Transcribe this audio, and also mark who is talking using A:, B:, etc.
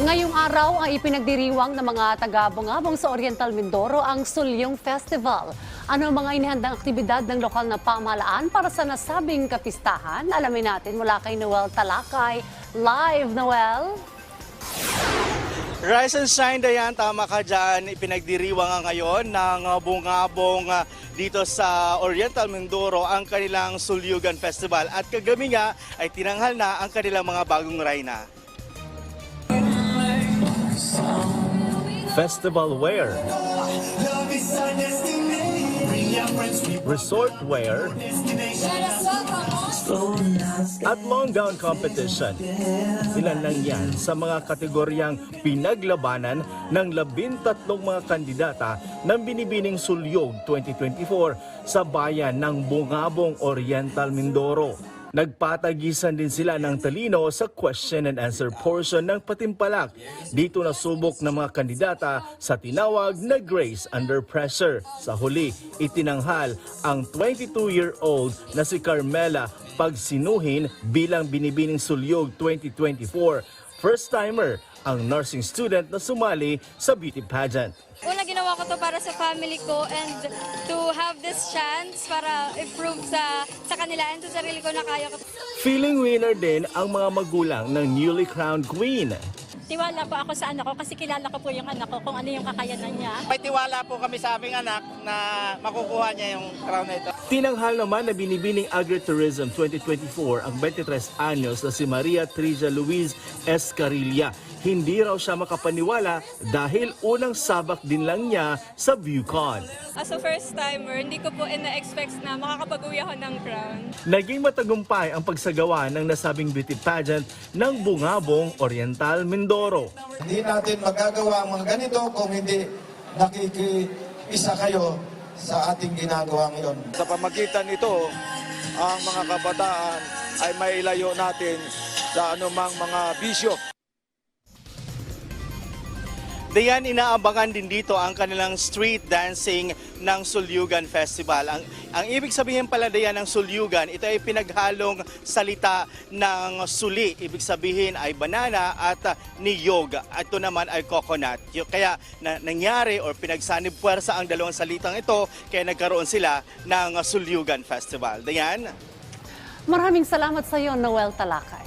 A: Ngayong araw ang ipinagdiriwang ng mga taga-bungabong sa Oriental Mindoro ang Sulyong Festival. Ano ang mga inihandang aktibidad ng lokal na pamahalaan para sa nasabing kapistahan? Alamin natin mula kay Noel Talakay. Live, Noel!
B: Rise and Shine, Dayan, tama ka dyan. Ipinagdiriwang nga ngayon ng uh, bungabong uh, dito sa Oriental Mindoro ang kanilang Sulyugan Festival. At kagabi nga ay tinanghal na ang kanilang mga bagong rayna.
C: Festival wear, resort wear, at long gown competition. Ilan lang yan sa mga kategoryang pinaglabanan ng labintatlong mga kandidata ng Binibining Sulyog 2024 sa bayan ng Bungabong Oriental Mindoro. Nagpatagisan din sila ng talino sa question and answer portion ng patimpalak. Dito nasubok ng mga kandidata sa tinawag na Grace Under Pressure. Sa huli, itinanghal ang 22-year-old na si Carmela Pagsinuhin bilang Binibining Sulyog 2024. First-timer ang nursing student na sumali sa beauty pageant.
D: Ginawa ko to para sa family ko and to have this chance para improve sa sa kanila and sa sarili ko na kaya ko.
C: Feeling winner din ang mga magulang ng newly crowned queen.
E: Tiwala po ako sa anak ko kasi kilala ko po yung anak ko kung ano yung kakayanan niya.
B: May tiwala po kami sa aming anak na makukuha niya yung crown na ito.
C: Tinanghal naman na binibining Agritourism 2024 ang 23 anyos na si Maria Trija Luis Escarilla. Hindi raw siya makapaniwala dahil unang sabak din lang niya sa ViewCon.
D: As a first timer, hindi ko po ina-expect na makakapag-uwi ako ng crown.
C: Naging matagumpay ang pagsagawa ng nasabing beauty pageant ng Bungabong Oriental Mindoro.
F: Hindi natin magagawa ang mga ganito kung hindi nakikiisa kayo sa ating ginagawa ngayon.
G: Sa pamagitan nito, ang mga kabataan ay mailayo natin sa anumang mga bisyo.
B: Dayan, inaabangan din dito ang kanilang street dancing ng Sulyugan Festival. Ang, ang ibig sabihin pala Dayan ng Sulyugan, ito ay pinaghalong salita ng suli. Ibig sabihin ay banana at uh, niyog. Ito naman ay coconut. Kaya na, nangyari or pinagsanib puwersa ang dalawang salitang ito, kaya nagkaroon sila ng Sulyugan Festival. Dayan?
A: Maraming salamat sa iyo, Noel Talakay.